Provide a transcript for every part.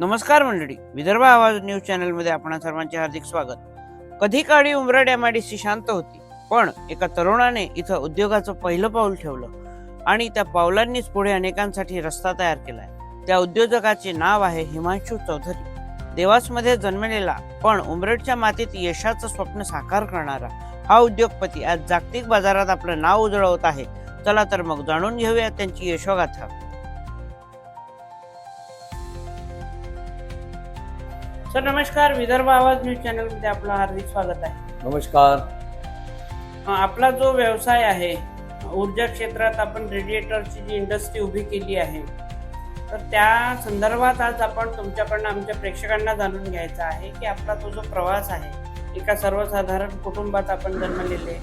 नमस्कार मंडळी विदर्भ आवाज न्यूज चॅनलमध्ये आपणा सर्वांचे हार्दिक स्वागत. कधी काळी उमराड एमआयडीसी शांत होती पण एका तरुणाने इथं उद्योगाचं पहिलं पाऊल ठेवलं आणि त्या पावलांनीच पुढे अनेकांसाठी रस्ता तयार केलाय. त्या उद्योजकाचे नाव आहे हिमांशू चौधरी. देवासमध्ये जन्मलेला पण उमरेडच्या मातीत यशाचं स्वप्न साकार करणारा हा उद्योगपती आज जागतिक बाजारात आपलं नाव उजळवत आहे. चला तर मग जाणून घेऊया त्यांची यशोगाथा. सर नमस्कार विदर्भ आवाज न्यूज चॅनलमध्ये आपलं हार्दिक स्वागत आहे. नमस्कार. आपला जो व्यवसाय आहे ऊर्जा क्षेत्रात आपण रेडिएटरची जी इंडस्ट्री उभी केली आहे तर त्या संदर्भात आज आपण तुमच्याकडनं आमच्या प्रेक्षकांना जाणून घ्यायचा आहे की आपला तो जो प्रवास आहे एका सर्वसाधारण कुटुंबात आपण जन्मलेले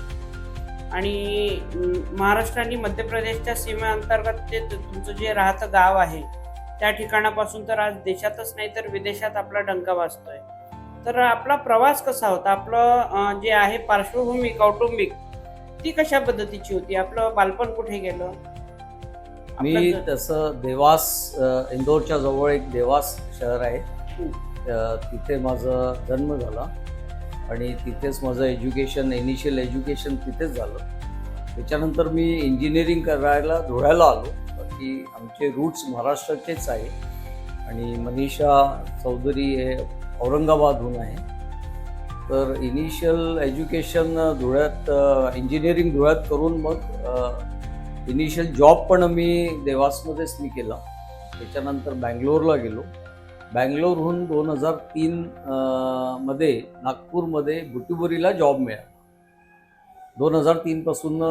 आणि अं, महाराष्ट्र आणि मध्य प्रदेशच्या सीमेअंतर्गत ते तुमचं जे राहतं गाव आहे त्या ठिकाणापासून तर आज देशातच नाही तर विदेशात आपला डंका वाजतोय. तर आपला प्रवास कसा होता? आपलं जे आहे पार्श्वभूमी कौटुंबिक ती कशा पद्धतीची होती? आपलं बालपण कुठे गेलं? मी तसं देवास इंदोरच्या जवळ एक देवास शहर आहे. तिथे माझा जन्म झाला आणि तिथेच माझं एज्युकेशन इनिशियल एज्युकेशन तिथेच झालं. त्याच्यानंतर मी इंजिनिअरिंग करायला धुळ्याला आलो. की आमचे रूट्स महाराष्ट्राचेच आहे. आणि मनीषा चौधरी हे औरंगाबादहून आहे. तर इनिशियल एज्युकेशन धुळ्यात इंजिनिअरिंग धुळ्यात करून मग इनिशियल जॉब पण मी देवासमध्येच मी केला. त्याच्यानंतर बँगलोरला गेलो. बँगलोरहून दोन हजार तीन मध्ये नागपूरमध्ये बुटीबोरीला जॉब मिळाला. दोन हजार तीनपासून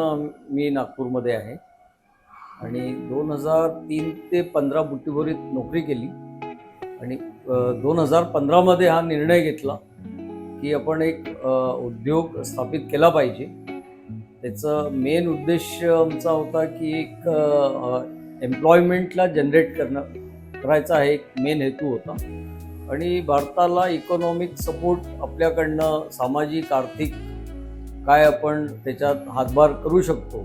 मी नागपूरमध्ये आहे. आणि दोन हजार तीन ते पंधरा बुटीभोरीत नोकरी केली. आणि दोन हजार पंधरामध्ये हा निर्णय घेतला की आपण एक उद्योग स्थापित केला पाहिजे. त्याचं मेन उद्देश आमचा होता की एक एम्प्लॉयमेंटला जनरेट करणं करायचा हा एक मेन हेतू होता. आणि भारताला इकॉनॉमिक सपोर्ट आपल्याकडनं सामाजिक आर्थिक काय आपण त्याच्यात हातभार करू शकतो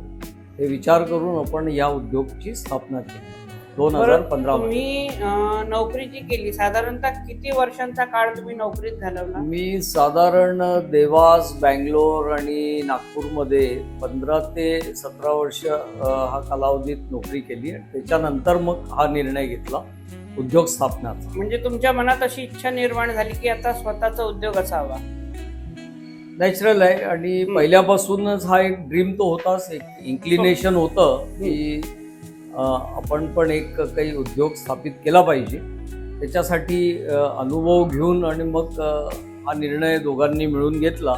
हे विचार करून आपण या उद्योगची स्थापना केली. दोन हजार पंधरा तुम्ही नोकरी जी केली साधारणतः किती वर्षांचा काळ तुम्ही नोकरीत घालवला? मी साधारण देवास बँगलोर आणि नागपूरमध्ये पंधरा ते सतरा वर्ष हा कालावधीत नोकरी केली. आणि त्याच्यानंतर मग हा निर्णय घेतला उद्योग स्थापनाचा. म्हणजे तुमच्या मनात अशी इच्छा निर्माण झाली की आता स्वतःचा उद्योग असावा. नॅचरल आहे आणि. पहिल्यापासूनच हा एक ड्रीम तो होताच. एक इन्क्लिनेशन होतं की आपण पण एक काही उद्योग स्थापित केला पाहिजे. त्याच्यासाठी अनुभव घेऊन आणि मग हा निर्णय दोघांनी मिळून घेतला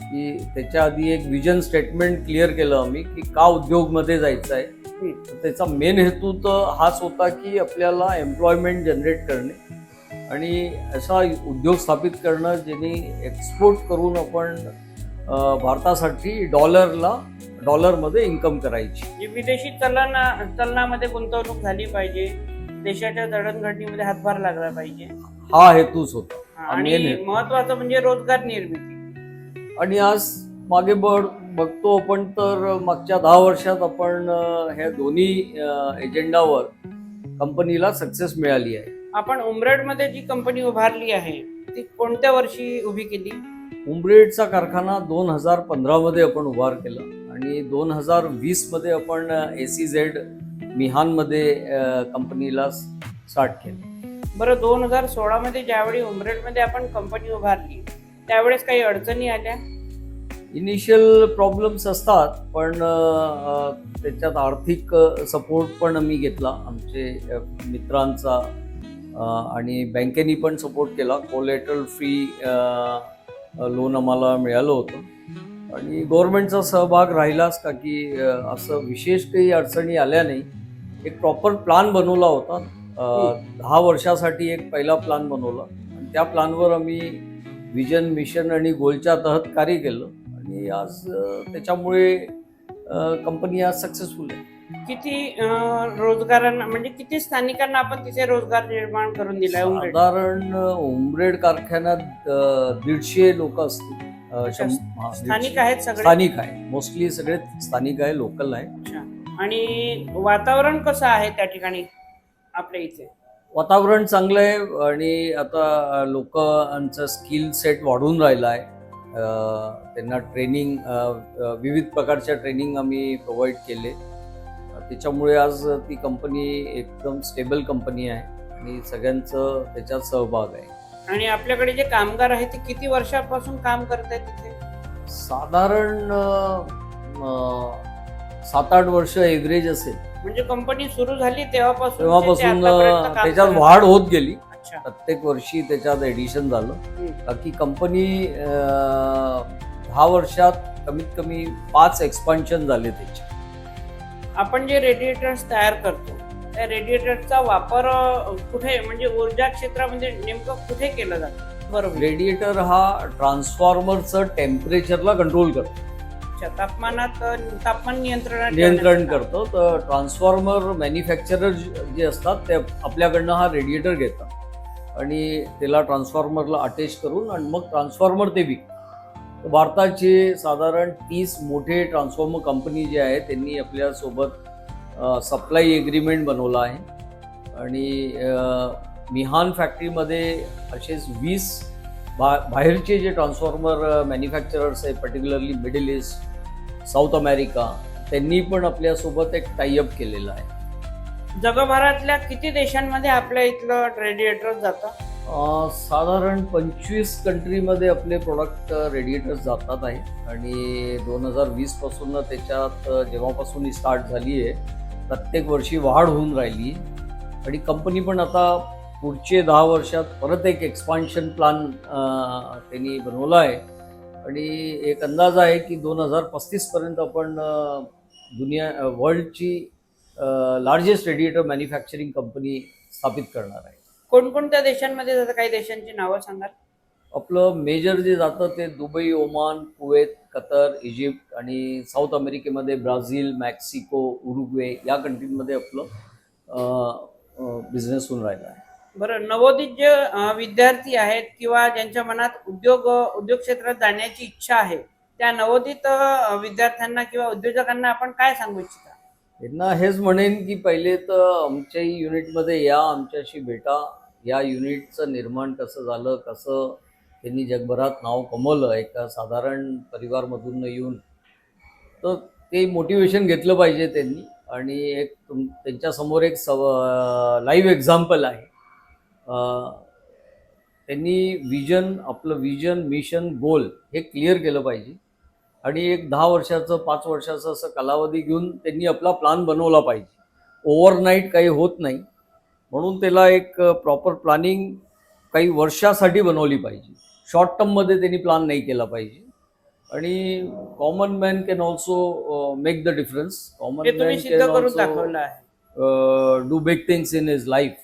की त्याच्या आधी एक विजन स्टेटमेंट क्लिअर केलं आम्ही की का उद्योगमध्ये जायचं आहे त्याचा मेन हेतू तर हाच होता की आपल्याला एम्प्लॉयमेंट जनरेट करणे. आणि असा उद्योग स्थापित करणं ज्यांनी एक्सपोर्ट करून आपण भारतासाठी डॉलरला डॉलरमध्ये इन्कम करायची. जी विदेशी चलना चलनामध्ये गुंतवणूक झाली पाहिजे देशाच्या जडणघडणीमध्ये हातभार लागला पाहिजे. हा हेतूच होता. आणि हेतू. महत्वाचं म्हणजे रोजगार निर्मिती. आणि आज मागे बड बघतो आपण तर मागच्या दहा वर्षात आपण ह्या दोन्ही एजेंडावर कंपनीला सक्सेस मिळाली आहे. आपण उमरेडमध्ये जी कंपनी उभारली आहे ती कोणत्या वर्षी उभी केली? उमरेडचा कारखाना दोन हजार पंधरामध्ये आपण उभार केला आणि दोन हजार वीसमध्ये आपण ए सी झेड मिहानमध्ये कंपनीला स्टार्ट केलं. बरं दोन हजार सोळामध्ये ज्यावेळी उमरेडमध्ये आपण कंपनी उभारली त्यावेळेस काही अडचणी आल्या? इनिशियल प्रॉब्लेम्स असतात पण त्याच्यात आर्थिक सपोर्ट पण मी घेतला. आमचे मित्रांचा आणि बँकेनी पण सपोर्ट केला. कोलेटरल फ्री लोन आम्हाला मिळालं होतं. आणि गव्हर्मेंटचा सहभाग राहिलाच का की असं विशेष काही अडचणी आल्या नाही. एक प्रॉपर प्लान बनवला होता. दहा वर्षासाठी एक पहिला प्लान बनवला. आणि त्या प्लानवर आम्ही विजन मिशन आणि गोलच्या तहत कार्य केलं. आणि आज त्याच्यामुळे कंपनी आज सक्सेसफुल आहे. किती अं, रोजगारांना म्हणजे किती स्थानिकांना आपण तिथे रोजगार निर्माण करून दिलाय उमरेड साधारण उमरेड कारखान्यात दीडशे लोक असतील. स्थानिक. आहेत सगळे? स्थानिक आहे मोस्टली सगळे स्थानिक आहे लोकल आहे. आणि वातावरण कसं आहे त्या ठिकाणी आपल्या इथे? वातावरण चांगलं आहे आणि आता लोकांचं स्किल सेट वाढून राहिलं आहे त्यांना ट्रेनिंग विविध प्रकारच्या ट्रेनिंग आम्ही प्रोव्हाइड केले. त्याच्यामुळे आज ती कंपनी एकदम स्टेबल कंपनी आहे आणि सगळ्यांचं त्याच्यात सहभाग आहे. आणि आपल्याकडे जे कामगार आहेत ते किती वर्षापासून काम करत आहेत तिथे साधारण सात आठ वर्ष एव्हरेज असेल. म्हणजे कंपनी सुरू झाली तेव्हापासून तेव्हापासून त्याच्यात वाढ होत गेली. प्रत्येक वर्षी त्याच्यात एडिशन झालं. बाकी कंपनी दहा वर्षात कमीत कमी पाच एक्सपान्शन झाले त्याचे. आपण जे रेडिएटर्स तयार करतो त्या रेडिएटरचा वापर कुठे म्हणजे ऊर्जा क्षेत्रामध्ये नेमकं कुठे केलं जातं? बरोबर. रेडिएटर हा ट्रान्सफॉर्मरचं टेम्परेचरला कंट्रोल करतो. तापमानात तापमान नियंत्रण ठेवण्याचं करतो. तर ट्रान्सफॉर्मर मॅन्युफॅक्चरर जे असतात ते आपल्याकडनं हा रेडिएटर घेतात. आणि त्याला ट्रान्सफॉर्मरला अटॅच करून आणि मग ट्रान्सफॉर्मर ते विकतात. भारताचे साधारण तीस मोठे ट्रान्सफॉर्मर कंपनी जे आहे त्यांनी आपल्यासोबत सप्लाय एग्रीमेंट बनवला आहे. आणि मिहान फॅक्टरीमध्ये असेच वीस बा बाहेरचे जे ट्रान्सफॉर्मर मॅन्युफॅक्चरर्स आहे particularly middle east south America त्यांनी पण आपल्यासोबत एक टाईअप केलेलं आहे. जगभरातल्या किती देशांमध्ये आपल्या इथलं रेडिएटर जातं? साधारण पंचवीस कंट्रीमध्ये आपले प्रोडक्ट रेडिएटर्स जातात आहे. आणि दोन हजार वीसपासून त्याच्यात जेव्हापासून ही स्टार्ट झाली आहे प्रत्येक वर्षी वाढ होऊन राहिली. आणि कंपनी पण आता पुढचे दहा वर्षात परत एक एक्सपान्शन प्लॅन त्यांनी बनवला आहे. आणि एक अंदाज आहे की दोन हजार पस्तीसपर्यंत आपण दुनिया वर्ल्डची लार्जेस्ट रेडिएटर मॅन्युफॅक्चरिंग कंपनी स्थापित करणार आहे. कोणकोणत्या देशांमध्ये जातं? काही देशांची नावं सांगाल? आपलं मेजर जे जातं ते Dubai Oman Kuwait Qatar Egypt आणि साऊथ अमेरिकेमध्ये ब्राझील मॅक्सिको उरुग्वे या कंट्रीमध्ये आपलं बिझनेस होऊन राहिला आहे. बरं नवोदित जे विद्यार्थी आहेत किंवा ज्यांच्या मनात उद्योग उद्योग क्षेत्रात जाण्याची इच्छा आहे त्या नवोदित विद्यार्थ्यांना किंवा उद्योजकांना आपण काय सांगू इच्छिता? त्यांना हेच म्हणेन की पहिले तर आमच्याही युनिटमध्ये या आमच्याशी भेटा. या युनिटचं निर्माण कसं झालं कसं त्यांनी जगभरात नाव कमवलं एका साधारण परिवारमधून येऊन तर ते मोटिवेशन घेतलं पाहिजे त्यांनी. आणि एक तुम त्यांच्यासमोर एक सव लाईव्ह एक्झाम्पल आहे. त्यांनी विजन आपलं विजन मिशन गोल हे क्लिअर केलं पाहिजे. आणि एक दहा वर्षाचं पाच वर्षाचं असं कालावधी घेऊन त्यांनी आपला प्लान बनवला पाहिजे. ओव्हरनाईट काही होत नाही. म्हणून त्याला एक प्रॉपर प्लॅनिंग काही वर्षासाठी बनवली पाहिजे. शॉर्ट टर्ममध्ये त्यांनी प्लान नाही केला पाहिजे. आणि common man can also make the difference common तुम्ही man can also do big things in his life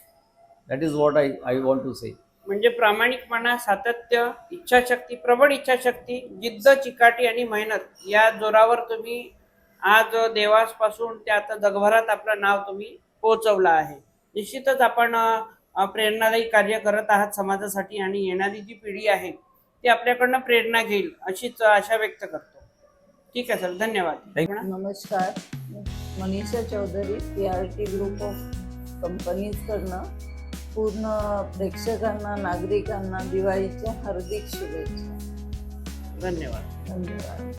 that is what I I want to say म्हणजे प्रामाणिकपणा सातत्य इच्छाशक्ती प्रबळ इच्छाशक्ती जिद्द चिकाटी आणि मेहनत या जोरावर तुम्ही आज देवासपासून ते आता जगभरात आपलं नाव तुम्ही पोहोचवलं आहे. निश्चितच आपण प्रेरणादायी कार्य करत आहात समाजासाठी आणि येणारी जी पिढी आहे ती आपल्याकडनं प्रेरणा घेईल अशीच आशा व्यक्त करतो. ठीक आहे सर धन्यवाद. नमस्कार. Manisha Chaudhari P R T group of कंपनीजकडनं पूर्ण प्रेक्षकांना नागरिकांना दिवाळीच्या हार्दिक शुभेच्छा. धन्यवाद. धन्यवाद.